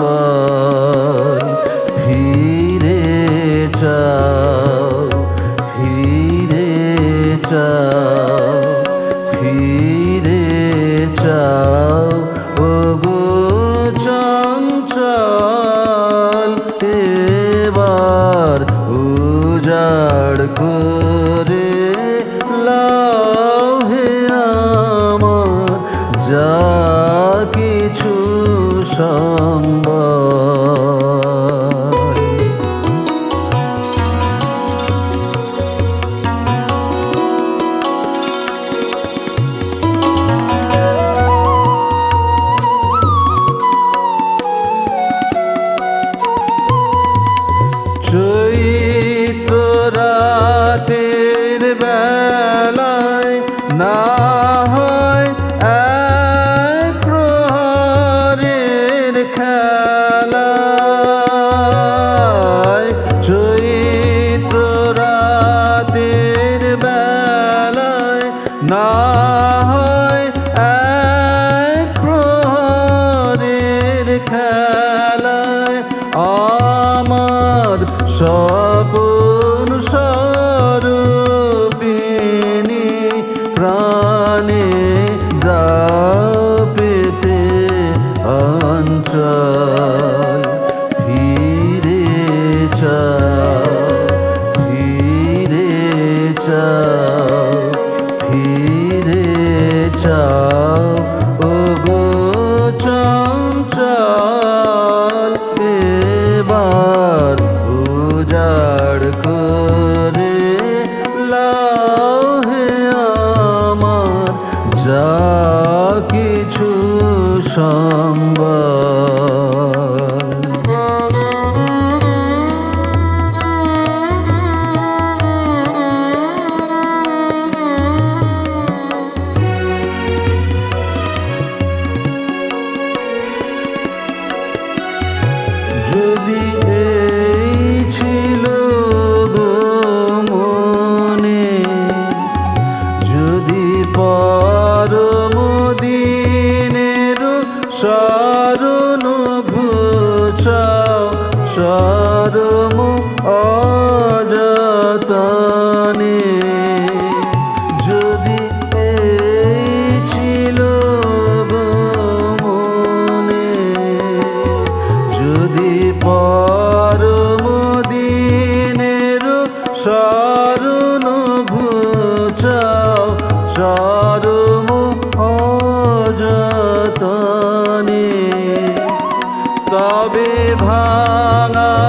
আমায় ফিরে যাও ফিরে যাও ফিরে যাও ও গো চঞ্চল এবার উজাড় করে সম্ভ না সম্ভ যদি পরম অযতনে। যদি এই ছিল মনে যদি পরম দিনের স্মরণ ঘুচাও, স্মরণ অযতনে। তবে ভাঙা